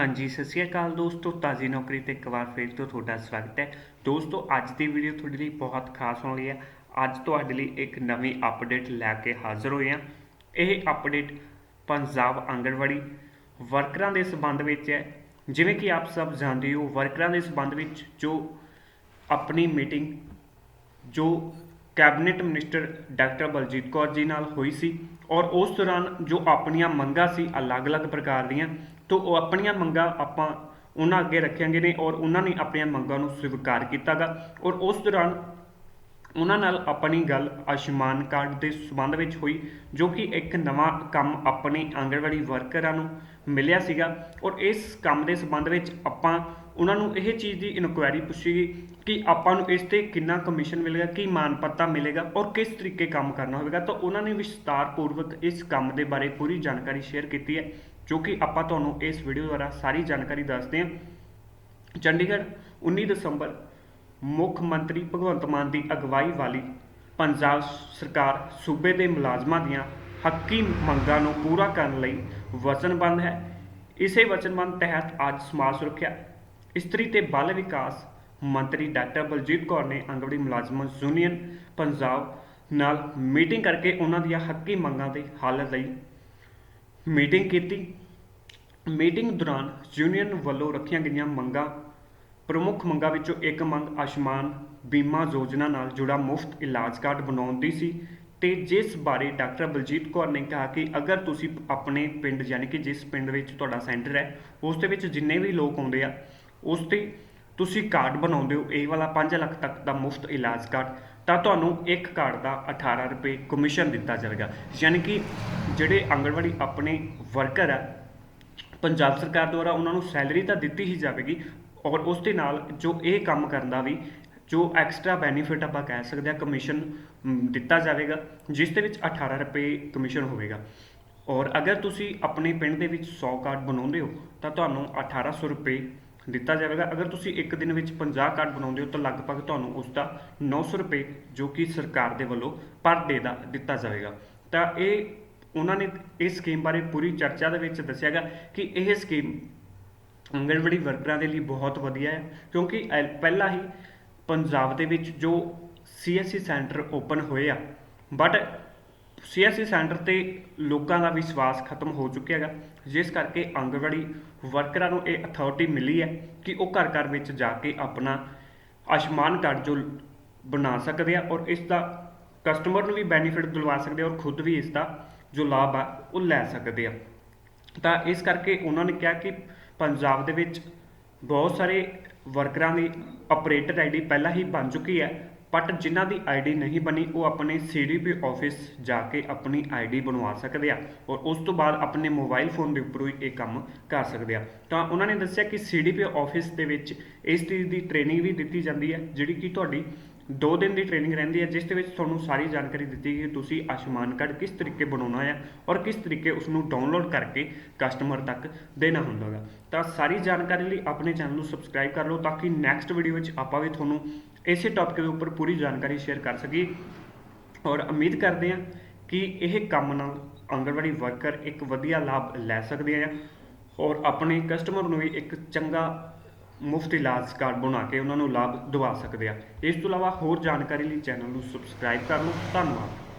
ਹਾਂਜੀ, ਸਤਿ ਸ਼੍ਰੀ ਅਕਾਲ ਦੋਸਤੋ, ਤਾਜ਼ੀ ਨੌਕਰੀ ਤੇ ਇੱਕ ਵਾਰ ਫਿਰ ਤੋਂ ਤੁਹਾਡਾ ਸਵਾਗਤ ਹੈ। ਦੋਸਤੋ, ਅੱਜ ਦੀ ਵੀਡੀਓ ਤੁਹਾਡੇ ਲਈ ਬਹੁਤ ਖਾਸ ਹੋਣ ਵਾਲੀ ਹੈ। ਅੱਜ ਤੁਹਾਡੇ ਲਈ ਇੱਕ ਨਵੀਂ ਅਪਡੇਟ ਲੈ ਕੇ ਹਾਜ਼ਰ ਹੋਏ ਹਾਂ। ਇਹ ਅਪਡੇਟ ਪੰਜਾਬ ਆਂਗਣਵਾੜੀ ਵਰਕਰਾਂ ਦੇ ਸੰਬੰਧ ਵਿੱਚ ਹੈ। ਜਿਵੇਂ ਕਿ ਆਪ ਸਭ ਜਾਣਦੇ ਹੋ ਵਰਕਰਾਂ ਦੇ ਸੰਬੰਧ ਵਿੱਚ ਜੋ ਆਪਣੀ ਮੀਟਿੰਗ ਜੋ cabinet minister doctor Baljit Kaur ji ਨਾਲ ਹੋਈ ਸੀ ਔਰ ਉਸ ਦੌਰਾਨ ਜੋ ਆਪਣੀਆਂ ਮੰਗਾਂ ਸੀ ਅਲੱਗ-ਅਲੱਗ ਪ੍ਰਕਾਰ ਦੀਆਂ ਤੋਂ ਉਹ ਆਪਣੀਆਂ ਮੰਗਾਂ ਆਪਾਂ ਉਹਨਾਂ ਅੱਗੇ ਰੱਖਾਂਗੇ ਨੇ ਔਰ ਉਹਨਾਂ ਨੇ ਆਪਣੀਆਂ ਮੰਗਾਂ ਨੂੰ ਸਵੀਕਾਰ ਕੀਤਾਗਾ ਔਰ ਉਸ ਦੌਰਾਨ ਉਹਨਾਂ ਨਾਲ ਆਪਣੀ ਗੱਲ ਆਯੁਸ਼ਮਾਨ ਕਾਰਡ ਦੇ ਸੰਬੰਧ ਵਿੱਚ ਹੋਈ, ਜੋ ਕਿ ਇੱਕ ਨਵਾਂ ਕੰਮ ਆਪਣੇ ਆਂਗਣਵਾੜੀ ਵਰਕਰਾਂ ਨੂੰ ਮਿਲਿਆ ਸੀਗਾ ਔਰ ਇਸ ਕੰਮ ਦੇ ਸੰਬੰਧ ਵਿੱਚ ਆਪਾਂ ਉਹਨਾਂ ਨੂੰ ਇਹ ਚੀਜ਼ ਦੀ ਇਨਕੁਆਇਰੀ ਪੁੱਛੀਗੀ ਕਿ ਆਪਾਂ ਨੂੰ ਇਸ ਤੇ ਕਿੰਨਾ ਕਮਿਸ਼ਨ ਮਿਲੇਗਾ, ਕੀ ਮਾਨ ਪੱਤਾ ਮਿਲੇਗਾ ਔਰ ਕਿਸ ਤਰੀਕੇ ਕੰਮ ਕਰਨਾ ਹੋਵੇਗਾ, ਤਾਂ ਉਹਨਾਂ ਨੇ ਵਿਸਤਾਰ ਪੂਰਵਕ ਇਸ ਕੰਮ ਦੇ ਬਾਰੇ ਪੂਰੀ ਜਾਣਕਾਰੀ ਸ਼ੇਅਰ ਕੀਤੀ ਹੈ। ਜੋ ਕਿ ਆਪਾਂ ਤੁਹਾਨੂੰ ਇਸ ਵੀਡੀਓ ਦੁਆਰਾ ਸਾਰੀ ਜਾਣਕਾਰੀ ਦੱਸਦੇ ਹਾਂ। ਚੰਡੀਗੜ੍ਹ 19 ਦਸੰਬਰ, ਮੁੱਖ ਮੰਤਰੀ ਭਗਵੰਤ ਮਾਨ ਦੀ ਅਗਵਾਈ ਵਾਲੀ ਪੰਜਾਬ ਸਰਕਾਰ ਸੂਬੇ ਦੇ ਮੁਲਾਜ਼ਮਾਂ ਦੀਆਂ ਹੱਕੀ ਮੰਗਾਂ ਨੂੰ ਪੂਰਾ ਕਰਨ ਲਈ ਵਚਨਬੱਧ ਹੈ। ਇਸੇ ਵਚਨਬੱਧ ਤਹਿਤ ਅੱਜ ਸਮਾਜ ਸੁਰੱਖਿਆ, ਇਸਤਰੀ ਤੇ ਬਾਲ ਵਿਕਾਸ ਮੰਤਰੀ ਡਾਕਟਰ ਬਲਜੀਤ ਕੌਰ ਨੇ ਆਂਗਣਵਾੜੀ ਮੁਲਾਜ਼ਮਾਂ ਯੂਨੀਅਨ, ਪੰਜਾਬ ਨਾਲ ਮੀਟਿੰਗ ਕਰਕੇ ਉਹਨਾਂ ਦੀਆਂ ਹੱਕੀ ਮੰਗਾਂ ਦੇ ਹੱਲ ਲਈ ਮੀਟਿੰਗ ਕੀਤੀ। ਮੀਟਿੰਗ ਦੌਰਾਨ ਯੂਨੀਅਨ ਵੱਲੋਂ ਰੱਖੀਆਂ ਗਈਆਂ ਮੰਗਾਂ, ਪ੍ਰਮੁੱਖ ਮੰਗਾਂ ਵਿੱਚੋਂ ਇੱਕ ਮੰਗ ਆਯੁਸ਼ਮਾਨ ਬੀਮਾ ਯੋਜਨਾ ਨਾਲ ਜੁੜਾ ਮੁਫਤ ਇਲਾਜ ਕਾਰਡ ਬਣਾਉਣ ਦੀ ਸੀ ਤੇ ਜਿਸ ਬਾਰੇ ਡਾਕਟਰ ਬਲਜੀਤ ਕੌਰ ਨੇ ਕਿਹਾ ਕਿ ਅਗਰ ਤੁਸੀਂ ਆਪਣੇ ਪਿੰਡ ਯਾਨੀ ਕਿ ਜਿਸ ਪਿੰਡ ਵਿੱਚ ਤੁਹਾਡਾ ਸੈਂਟਰ ਹੈ, ਉਸ ਦੇ ਵਿੱਚ ਜਿੰਨੇ ਵੀ ਲੋਕ ਆਉਂਦੇ ਆ, ਉਸ ਤੇ ਤੁਸੀਂ ਕਾਰਡ ਬਣਾਉਂਦੇ ਹੋ, ਇਹ ਵਾਲਾ 5 ਲੱਖ ਤੱਕ ਦਾ ਮੁਫਤ ਇਲਾਜ ਕਾਰਡ, ਤਾਂ ਤੁਹਾਨੂੰ ਇੱਕ ਕਾਰਡ ਦਾ 18 ਰੁਪਏ ਕਮਿਸ਼ਨ ਦਿੱਤਾ ਜਾਵੇਗਾ। ਯਾਨੀ ਕਿ ਜਿਹੜੇ ਆਂਗਣਵਾੜੀ ਆਪਣੇ ਵਰਕਰ ਆ, ਪੰਜਾਬ ਸਰਕਾਰ ਦੁਆਰਾ ਉਹਨਾਂ ਨੂੰ ਸੈਲਰੀ ਤਾਂ ਦਿੱਤੀ ਹੀ ਜਾਵੇਗੀ ਔਰ ਉਸ ਦੇ ਨਾਲ ਜੋ ਇਹ ਕੰਮ ਕਰਨ ਦਾ ਵੀ, ਜੋ ਐਕਸਟਰਾ ਬੈਨੀਫਿਟ ਆਪਾਂ ਕਹਿ ਸਕਦੇ ਆ ਕਮਿਸ਼ਨ ਦਿੱਤਾ ਜਾਵੇਗਾ, ਜਿਸ ਦੇ ਵਿੱਚ 18 ਰੁਪਏ ਕਮਿਸ਼ਨ ਹੋਵੇਗਾ। ਔਰ ਅਗਰ ਤੁਸੀਂ ਆਪਣੇ ਪਿੰਡ ਦੇ ਵਿੱਚ 100 ਕਾਰਡ ਬਣਾਉਂਦੇ ਹੋ, ਤਾਂ ਤੁਹਾਨੂੰ 1800 ਰੁਪਏ ਦਿੱਤਾ ਜਾਵੇਗਾ। ਅਗਰ ਤੁਸੀਂ ਇੱਕ ਦਿਨ ਵਿੱਚ 50 ਕਾਰਡ ਬਣਾਉਂਦੇ ਹੋ, ਤਾਂ ਲਗਭਗ ਤੁਹਾਨੂੰ ਉਸ ਦਾ 900 ਰੁਪਏ ਜੋ ਕਿ ਸਰਕਾਰ ਦੇ ਵੱਲੋਂ ਪਰ ਡੇ ਦਾ ਦਿੱਤਾ ਜਾਵੇਗਾ। ਤਾਂ ਇਹ ਉਹਨਾਂ ਨੇ ਇਸ ਸਕੀਮ ਬਾਰੇ ਪੂਰੀ ਚਰਚਾ ਦੇ ਵਿੱਚ ਦੱਸਿਆਗਾ ਕਿ ਇਹ ਸਕੀਮ ਆਂਗਣਵਾੜੀ ਵਰਕਰਾਂ ਦੇ ਲਈ ਬਹੁਤ ਵਧੀਆ ਹੈ, ਕਿਉਂਕਿ ਐ- ਪਹਿਲਾਂ ਹੀ ਪੰਜਾਬ ਦੇ ਵਿੱਚ ਜੋ ਸੀਐਸਸੀ ਸੈਂਟਰ ਓਪਨ ਹੋਏ ਆ ਬਟ ਸੀਐਸਸੀ ਸੈਂਟਰ ਤੇ ਲੋਕਾਂ ਦਾ ਵਿਸ਼ਵਾਸ ਖਤਮ ਹੋ ਚੁੱਕਿਆ ਹੈਗਾ ਜਿਸ ਕਰਕੇ ਆਂਗਣਵਾੜੀ ਵਰਕਰਾਂ ਨੂੰ ਇਹ ਅਥਾਰਟੀ ਮਿਲੀ ਹੈ ਕਿ ਉਹ ਘਰ ਘਰ ਵਿੱਚ ਜਾ ਕੇ ਆਪਣਾ ਆਯੁਸ਼ਮਾਨ ਕਾਰਡ ਜੋ ਬਣਾ ਸਕਦੇ ਆ ਔਰ ਇਸ ਦਾ ਕਸਟਮਰ ਨੂੰ ਵੀ ਬੈਨੀਫਿਟ ਦਿਲਵਾ ਸਕਦੇ ਆ ਔਰ ਖੁਦ ਵੀ ਇਸ ਦਾ ਜੋ ਲਾਭ ਆ, ਉਹ ਲੈ ਸਕਦੇ ਆ। ਤਾਂ ਇਸ ਕਰਕੇ ਉਹਨਾਂ ਨੇ ਕਿਹਾ ਕਿ ਪੰਜਾਬ ਦੇ ਵਿੱਚ ਬਹੁਤ ਸਾਰੇ ਵਰਕਰਾਂ ਦੀ ਆਪਰੇਟਰ ਆਈਡੀ ਪਹਿਲਾਂ ਹੀ ਬਣ ਚੁੱਕੀ ਹੈ ਬਟ ਜਿਨ੍ਹਾਂ ਦੀ ਆਈਡੀ ਨਹੀਂ ਬਣੀ, ਉਹ ਆਪਣੇ ਸੀਡੀਪੀ ਆਫਿਸ ਜਾ ਕੇ ਆਪਣੀ ਆਈਡੀ ਬਣਵਾ ਸਕਦੇ ਆ ਔਰ ਉਸ ਤੋਂ ਬਾਅਦ ਆਪਣੇ ਮੋਬਾਈਲ ਫੋਨ ਦੇ ਉੱਪਰੋਂ ਹੀ ਇਹ ਕੰਮ ਕਰ ਸਕਦੇ ਆ। ਤਾਂ ਉਹਨਾਂ ਨੇ ਦੱਸਿਆ ਕਿ ਸੀਡੀਪੀ ਆਫਿਸ ਦੇ ਵਿੱਚ ਇਸ ਚੀਜ਼ ਦੀ ਟ੍ਰੇਨਿੰਗ ਵੀ ਦਿੱਤੀ ਜਾਂਦੀ ਹੈ, ਜਿਹੜੀ ਕਿ ਤੁਹਾਡੀ 2 ਦਿਨ ਦੀ ਟ੍ਰੇਨਿੰਗ ਰਹਿੰਦੀ ਹੈ, ਜਿਸ ਦੇ ਵਿੱਚ ਤੁਹਾਨੂੰ ਸਾਰੀ ਜਾਣਕਾਰੀ ਦਿੱਤੀ ਕਿ ਤੁਸੀਂ ਆਯੁਸ਼ਮਾਨ ਕਾਰਡ ਕਿਸ ਤਰੀਕੇ ਬਣਾਉਣਾ ਹੈ ਔਰ ਕਿਸ ਤਰੀਕੇ ਉਸ ਨੂੰ ਡਾਊਨਲੋਡ ਕਰਕੇ ਕਸਟਮਰ ਤੱਕ ਦੇਣਾ ਹੁੰਦਾ ਹੈ ਤਾਂ ਸਾਰੀ ਜਾਣਕਾਰੀ ਲਈ ਆਪਣੇ ਚੈਨਲ ਨੂੰ ਸਬਸਕ੍ਰਾਈਬ ਕਰ ਲਓ ਤਾਂ ਕਿ ਨੈਕਸਟ ਵੀਡੀਓ ਵਿੱਚ ਆਪਾਂ ਵੀ ਤੁਹਾਨੂੰ ਇਸੇ ਟੌਪਿਕ ਦੇ ਉੱਪਰ ਪੂਰੀ ਜਾਣਕਾਰੀ ਸ਼ੇਅਰ ਕਰ ਸਕੀਏ। ਔਰ ਉਮੀਦ ਕਰਦੇ ਹਾਂ ਕਿ ਇਹ ਕੰਮ ਨਾਲ ਆਂਗਣਵਾੜੀ ਵਰਕਰ ਇੱਕ ਵਧੀਆ ਲਾਭ ਲੈ ਸਕਦੇ ਆ। ਔਰ ਆਪਣੇ ਕਸਟਮਰ ਨੂੰ ਵੀ ਇੱਕ ਚੰਗਾ ਮੁਫਤ ਇਲਾਜ ਕਾਰਡ ਬਣਾ ਕੇ ਉਹਨਾਂ ਨੂੰ ਲਾਭ ਦਿਵਾ ਸਕਦੇ ਆ। ਇਸ ਤੋਂ ਇਲਾਵਾ ਹੋਰ ਜਾਣਕਾਰੀ ਲਈ ਚੈਨਲ ਨੂੰ ਸਬਸਕ੍ਰਾਈਬ ਕਰ ਲਓ। ਧੰਨਵਾਦ।